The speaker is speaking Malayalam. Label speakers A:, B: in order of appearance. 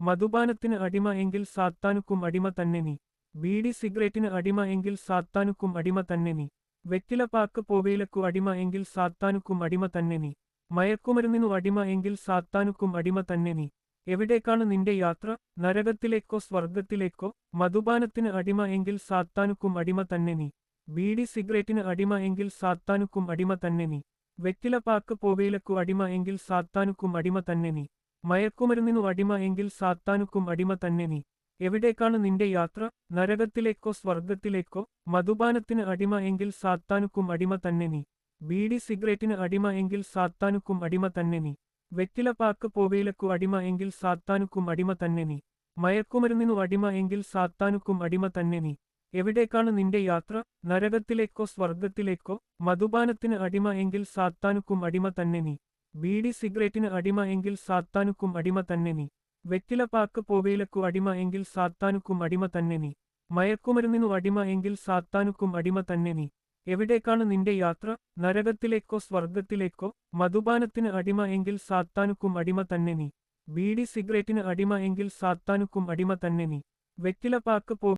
A: മധുപാനത്തിന് അടിമ എങ്കിൽ സാത്താനുക്കും അടിമ തന്നെ നീ. ബീഡി സിഗരറ്റിന് അടിമ എങ്കിൽ സാത്താനുക്കും അടിമ തന്നെ നീ. വെറ്റില പാക്ക് പോവേലക്കു അടിമ എങ്കിൽ സാത്താനുക്കും അടിമ തന്നെ നീ. മയക്കുമരുന്നിനു അടിമ എങ്കിൽ സാത്താനുക്കും അടിമ തന്നെ നീ. എവിടേക്കാണ് നിന്റെ യാത്ര? നരകത്തിലേക്കോ സ്വർഗത്തിലേക്കോ മധുപാനത്തിന് അടിമ എങ്കിൽ സാത്താനുക്കും അടിമ തന്നെ നീ. ബീഡി സിഗരറ്റിന് അടിമ എങ്കിൽ സാത്താനുക്കും അടിമ തന്നെ നീ. വെറ്റില പാക്ക് പോവേലക്കു അടിമ എങ്കിൽ സാത്താനുക്കും അടിമ തന്നെ നീ. മയക്കുമരുന്നിനു അടിമ എങ്കിൽ സാത്താനുക്കും അടിമ തന്നെ നീ. എവിടേക്കാണ് നിന്റെ യാത്ര? നരകത്തിലേക്കോ സ്വർഗത്തിലേക്കോ മധുപാനത്തിന് അടിമ എങ്കിൽ സാത്താനുക്കും അടിമ തന്നെ നീ. ബീഡി സിഗരറ്റിന് അടിമ എങ്കിൽ സാത്താനുക്കും അടിമ തന്നെ നീ. വെറ്റില പാക്ക് പോവേലക്കു അടിമ എങ്കിൽ സാത്താനുക്കും അടിമ തന്നെ നീ. മയക്കുമരുന്നിനു അടിമ എങ്കിൽ സാത്താനുക്കും അടിമ തന്നെ നീ. എവിടേക്കാണ് നിന്റെ യാത്ര? നരകത്തിലേക്കോ സ്വർഗത്തിലേക്കോ മധുപാനത്തിന് അടിമ എങ്കിൽ സാത്താനുക്കും അടിമ തന്നെ നീ. ബീഡി സിഗരറ്റിന് അടിമ എങ്കിൽ സാത്താനുക്കും അടിമ തന്നെ നീ. വെറ്റില പാക്ക് പോവേലക്കു അടിമ എങ്കിൽ സാത്താനുക്കും അടിമ തന്നെ നീ. മയക്കുമരുന്നിനു അടിമ എങ്കിൽ സാത്താനുക്കും അടിമ തന്നെ നീ. എവിടേക്കാണ് നിന്റെ യാത്ര? നരകത്തിലേക്കോ സ്വർഗത്തിലേക്കോ മധുപാനത്തിന് അടിമ എങ്കിൽ സാത്താനുക്കും അടിമ തന്നെ നീ. ബീഡി സിഗരറ്റിന് അടിമ എങ്കിൽ സാത്താനുക്കും അടിമ തന്നെ നീ. വെറ്റില പാക്ക് പോ